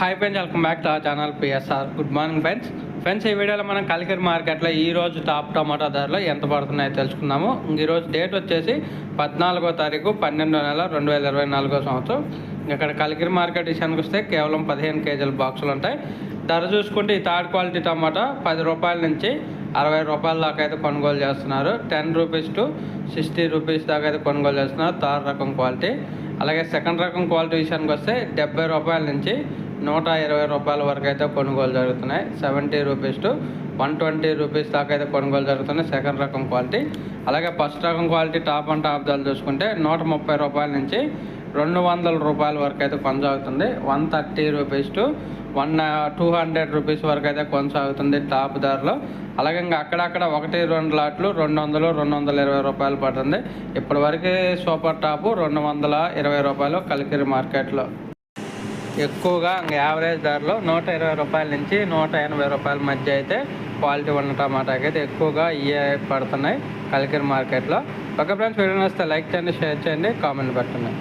Hi friends welcome back to ఆ channel PSR good morning friends friends ఈ వీడియోలో మనం కలికరి మార్కెట్లో ఈరోజు టాప్ టమాటా ధరలు ఎంత పడుతున్నాయో తెలుసుకుందాము. ఈరోజు డేట్ వచ్చేసి పద్నాలుగో తారీఖు పన్నెండో నెల రెండు వేల ఇరవై నాలుగో సంవత్సరం. ఇక్కడ కలికిరి మార్కెట్ విషయానికి వస్తే కేవలం పదిహేను కేజీల బాక్సులు ఉంటాయి. ధర చూసుకుంటే ఈ థర్డ్ క్వాలిటీ టమాటా పది రూపాయల నుంచి అరవై రూపాయల దాకా అయితే కొనుగోలు చేస్తున్నారు. Ten rupees to sixty rupees దాకా అయితే కొనుగోలు చేస్తున్నారు. థర్డ్ రకం క్వాలిటీ. అలాగే సెకండ్ రకం క్వాలిటీ విషయానికి వస్తే డెబ్బై రూపాయల నుంచి నూట ఇరవై రూపాయల వరకు అయితే కొనుగోలు జరుగుతున్నాయి. Seventy rupees to one twenty rupees దాకా అయితే కొనుగోలు జరుగుతున్నాయి సెకండ్ రకం క్వాలిటీ. అలాగే ఫస్ట్ రకం క్వాలిటీ టాప్ అండ్ టాప్ ధరలు చూసుకుంటే నూట ముప్పై రూపాయల నుంచి రెండు వందల రూపాయల వరకు అయితే కొనసాగుతుంది. One thirty rupees to one two hundred rupees వరకు అయితే కొనసాగుతుంది టాప్ ధరలో. అలాగే ఇంకా అక్కడక్కడ ఒకటి రెండు లాట్లు రెండు వందలు రెండు వందల ఇరవై రూపాయలు పడుతుంది. ఇప్పటి వరకు సూపర్ టాపు రెండు వందల ఇరవై రూపాయలు కలికిరి మార్కెట్లో. ఎక్కువగా యావరేజ్ ధరలో నూట ఇరవై రూపాయల నుంచి నూట ఎనభై రూపాయల మధ్య అయితే క్వాలిటీ ఉన్న టమాటాకి అయితే ఎక్కువగా ఇవే పడుతున్నాయి కలికిరి మార్కెట్లో. ఒక ఫ్రెండ్స్ వీడియో వస్తే లైక్ చేయండి షేర్ చేయండి కామెంట్ పెట్టండి.